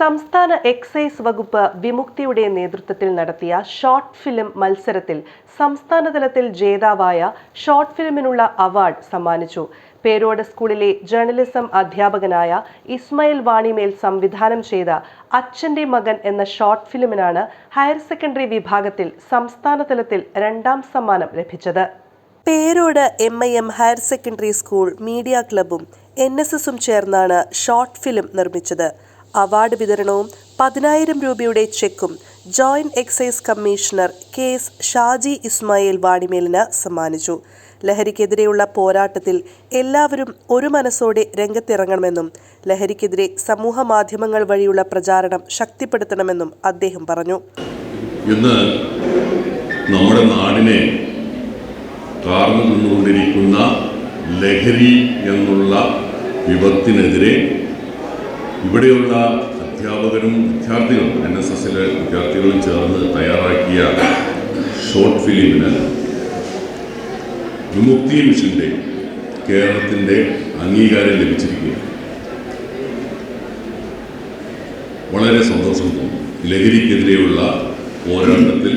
സംസ്ഥാന എക്സൈസ് വകുപ്പ് വിമുക്തിയുടെ നേതൃത്വത്തിൽ നടത്തിയ ഷോർട്ട് ഫിലിം മത്സരത്തിൽ സംസ്ഥാനതലത്തിൽ ജേതാവായ ഷോർട്ട് ഫിലിമിനുള്ള അവാർഡ് സമ്മാനിച്ചു. പേരോട് സ്കൂളിലെ ജേർണലിസം അധ്യാപകനായ ഇസ്മയിൽ വാണിമേൽ സംവിധാനം ചെയ്ത അച്ഛന്റെ മകൻ എന്ന ഷോർട്ട് ഫിലിമിനാണ് ഹയർ സെക്കൻഡറി വിഭാഗത്തിൽ സംസ്ഥാനതലത്തിൽ രണ്ടാം സമ്മാനം ലഭിച്ചത്. Perode M I M higher secondary school media ക്ലബും N S എസും ചേർന്നാണ് ഷോർട്ട് ഫിലിം നിർമ്മിച്ചത്. അവാർഡ് വിതരണവും പതിനായിരം രൂപയുടെ ചെക്കും joint excise commissioner K S Shaji Ismail വാണിമേലിന് സമ്മാനിച്ചു. ലഹരിക്കെതിരെയുള്ള പോരാട്ടത്തിൽ എല്ലാവരും ഒരു മനസ്സോടെ രംഗത്തിറങ്ങണമെന്നും ലഹരിക്കെതിരെ സമൂഹ മാധ്യമങ്ങൾ വഴിയുള്ള പ്രചാരണം ശക്തിപ്പെടുത്തണമെന്നും അദ്ദേഹം പറഞ്ഞു. ഇന്ന് നമ്മുടെ നാടിനെ നിന്നുകൊണ്ടിരിക്കുന്ന ലഹരി എന്നുള്ള വിപത്തിനെതിരെ ഇവിടെയുള്ള അധ്യാപകരും വിദ്യാർത്ഥികളും എൻ എസ് എസിലെ വിദ്യാർത്ഥികളും ചേർന്ന് തയ്യാറാക്കിയ ഷോർട്ട് ഫിലിമിന് വിമുക്തി മിഷന്റെ കേരളത്തിന്റെ അംഗീകാരം ലഭിച്ചിരിക്കുകയാണ്. വളരെ സന്തോഷം തോന്നുന്നു ലഹരിക്കെതിരെയുള്ള പോരാട്ടത്തിൽ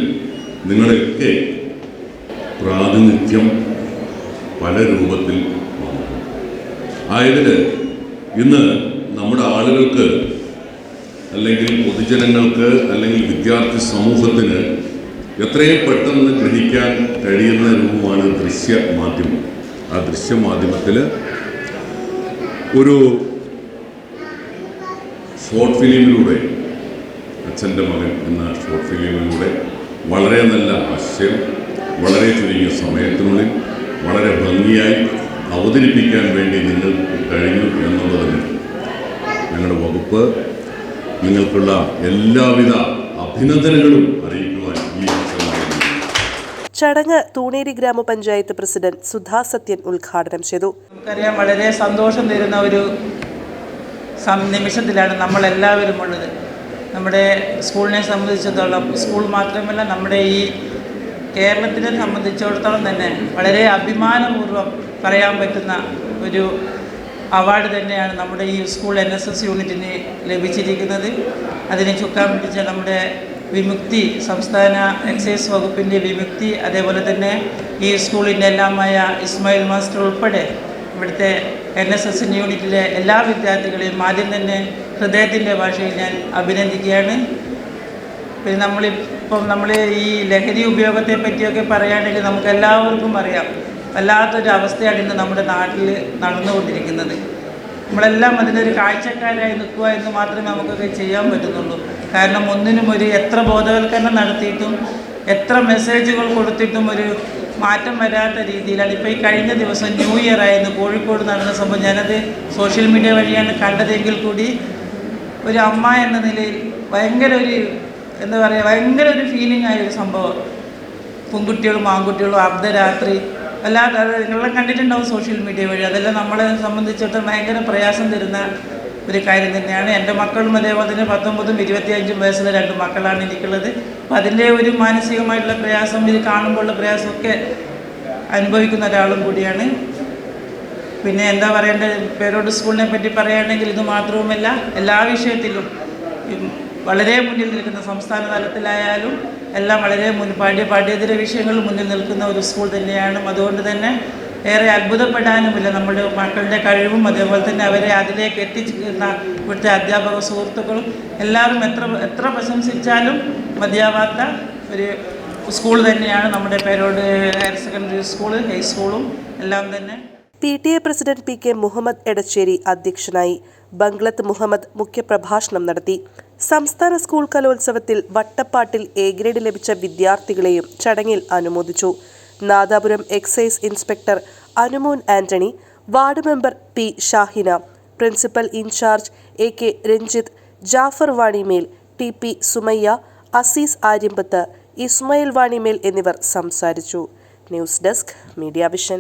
നിങ്ങളൊക്കെ പ്രാതിനിധ്യം പല രൂപത്തിൽ വന്നു. ആയതിൽ ഇന്ന് നമ്മുടെ ആളുകൾക്ക് അല്ലെങ്കിൽ പൊതുജനങ്ങൾക്ക് അല്ലെങ്കിൽ വിദ്യാർത്ഥി സമൂഹത്തിന് എത്രയും പെട്ടെന്ന് ഗ്രഹിക്കാൻ കഴിയുന്ന രൂപമാണ് ദൃശ്യ മാധ്യമം. ആ ദൃശ്യമാധ്യമത്തിൽ ഒരു ഷോർട്ട് ഫിലിമിലൂടെ അച്ഛന്റെ മകൻ എന്ന ഷോർട്ട് ഫിലിമിലൂടെ വളരെ നല്ല ആശയം വളരെ ചുരുങ്ങിയ സമയത്തിനുള്ളിൽ വളരെ ഭംഗിയായി അവതരിപ്പിക്കാൻ വേണ്ടി നിങ്ങൾക്ക് കഴിഞ്ഞു എന്നുള്ളതിന് ഞങ്ങളുടെ വകുപ്പ് നിങ്ങൾക്കുള്ള എല്ലാവിധ അഭിനന്ദനങ്ങളും അറിയിക്കുവാൻ ഈ ചടങ്ങ് തൂണേരി ഗ്രാമപഞ്ചായത്ത് പ്രസിഡന്റ് സുധാ സത്യൻ ഉദ്ഘാടനം ചെയ്തു. നമുക്കറിയാം വളരെ സന്തോഷം തരുന്ന ഒരു നിമിഷത്തിലാണ് നിമിഷത്തിലാണ് നമ്മളെല്ലാവരും ഉള്ളത്. നമ്മുടെ സ്കൂളിനെ സംബന്ധിച്ചിടത്തോളം സ്കൂൾ മാത്രമല്ല നമ്മുടെ ഈ കേരളത്തിനെ സംബന്ധിച്ചിടത്തോളം തന്നെ വളരെ അഭിമാനപൂർവം പറയാൻ പറ്റുന്ന ഒരു അവാർഡ് തന്നെയാണ് നമ്മുടെ ഈ സ്കൂൾ എൻ എസ് എസ് യൂണിറ്റിന് ലഭിച്ചിരിക്കുന്നത്. അതിന് ചുക്കാൻ പിടിച്ച നമ്മുടെ വിമുക്തി സംസ്ഥാന എക്സൈസ് വകുപ്പിന്റെ വിമുക്തി അതേപോലെ തന്നെ ഈ സ്കൂളിന്റെ എല്ലാമായ ഇസ്മായിൽ മാസ്റ്റർ ഉൾപ്പെടെ ഇവിടുത്തെ എൻ എസ് എസ് യൂണിറ്റിലെ എല്ലാ വിദ്യാർത്ഥികളെയും ആദ്യം തന്നെ ഹൃദയത്തിന്റെ ഭാഷയിൽ ഞാൻ അഭിനന്ദിക്കുകയാണ്. പിന്നെ നമ്മളിപ്പം നമ്മൾ ഈ ലഹരി ഉപയോഗത്തെ പറ്റിയൊക്കെ പറയുകയാണെങ്കിൽ നമുക്ക് എല്ലാവർക്കും അറിയാം. വല്ലാത്തൊരു അവസ്ഥയാണ് ഇന്ന് നമ്മുടെ നാട്ടിൽ നടന്നുകൊണ്ടിരിക്കുന്നത്. നമ്മളെല്ലാം അതിനൊരു കാഴ്ചക്കാരായി നിൽക്കുക എന്ന് മാത്രമേ നമുക്കൊക്കെ ചെയ്യാൻ പറ്റുന്നുള്ളൂ. കാരണം ഒന്നിനും ഒരു എത്ര ബോധവൽക്കരണം നടത്തിയിട്ടും എത്ര മെസ്സേജുകൾ കൊടുത്തിട്ടും ഒരു മാറ്റം വരാത്ത രീതിയിലാണ്. ഇപ്പോൾ ഈ കഴിഞ്ഞ ദിവസം ന്യൂ ഇയർ ആയിരുന്നു. കോഴിക്കോട് നടന്ന സംഭവം ഞാനത് സോഷ്യൽ മീഡിയ വഴിയാണ് കണ്ടതെങ്കിൽ കൂടി ഒരു അമ്മ എന്ന നിലയിൽ ഭയങ്കര ഒരു എന്താ പറയുക ഭയങ്കര ഒരു ഫീലിംഗ് ആയ ഒരു സംഭവം. പെൺകുട്ടികളും ആൺകുട്ടികളും അർദ്ധരാത്രി അത് നിങ്ങളെല്ലാം കണ്ടിട്ടുണ്ടാവും സോഷ്യൽ മീഡിയ വഴി. അതെല്ലാം നമ്മളെ സംബന്ധിച്ചിട്ട് ഭയങ്കര പ്രയാസം തരുന്ന ഒരു കാര്യം തന്നെയാണ്. എന്റെ മക്കളും അതേപോലെ തന്നെ പത്തൊമ്പതും ഇരുപത്തിയഞ്ചും വയസ്സിലെ രണ്ട് മക്കളാണ് എനിക്കുള്ളത്. അപ്പോൾ അതിന്റെ ഒരു മാനസികമായിട്ടുള്ള പ്രയാസം ഇത് കാണുമ്പോഴുള്ള പ്രയാസമൊക്കെ അനുഭവിക്കുന്ന ഒരാളും കൂടിയാണ്. പിന്നെ എന്താ പറയേണ്ടത്? പേരോട് സ്കൂളിനെ പറ്റി പറയുകയാണെങ്കിൽ ഇത് മാത്രവുമല്ല എല്ലാ വിഷയത്തിലും വളരെ മുന്നിൽ നിൽക്കുന്ന സംസ്ഥാന തലത്തിലായാലും എല്ലാം വളരെ മുൻ പാഠ്യ പാഠ്യേതര വിഷയങ്ങൾ മുന്നിൽ നിൽക്കുന്ന ഒരു സ്കൂൾ തന്നെയാണ്. അതുകൊണ്ട് തന്നെ ഏറെ അത്ഭുതപ്പെടാനുമില്ല നമ്മുടെ മക്കളുടെ കഴിവും അതേപോലെ തന്നെ അവരെ അതിലേക്ക് എത്തിച്ചിരുന്ന ഇവിടുത്തെ അധ്യാപക സുഹൃത്തുക്കളും എല്ലാവരും എത്ര എത്ര പ്രശംസിച്ചാലും മതിയാവാത്ത ഒരു സ്കൂൾ തന്നെയാണ് നമ്മുടെ പേരോട് ഹയർ സെക്കൻഡറി സ്കൂൾ ഹൈസ്കൂളും എല്ലാം തന്നെ. P T A president P K Muhammad Edachery അധ്യക്ഷനായി. ബംഗ്ലത്ത് മുഹമ്മദ് മുഖ്യപ്രഭാഷണം നടത്തി. സംസ്ഥാന സ്കൂൾ കലോത്സവത്തിൽ വട്ടപ്പാട്ടിൽ എ ഗ്രേഡ് ലഭിച്ച വിദ്യാർത്ഥികളെയും ചടങ്ങിൽ അനുമോദിച്ചു. Nadapuram excise inspector Anumon Antony ward member P Shahina principal in charge A K Ranjith Jafar Vanimel T P Sumayya Azeez Aryampath Ismail Vanimel എന്നിവർ സംസാരിച്ചു. News desk media vision.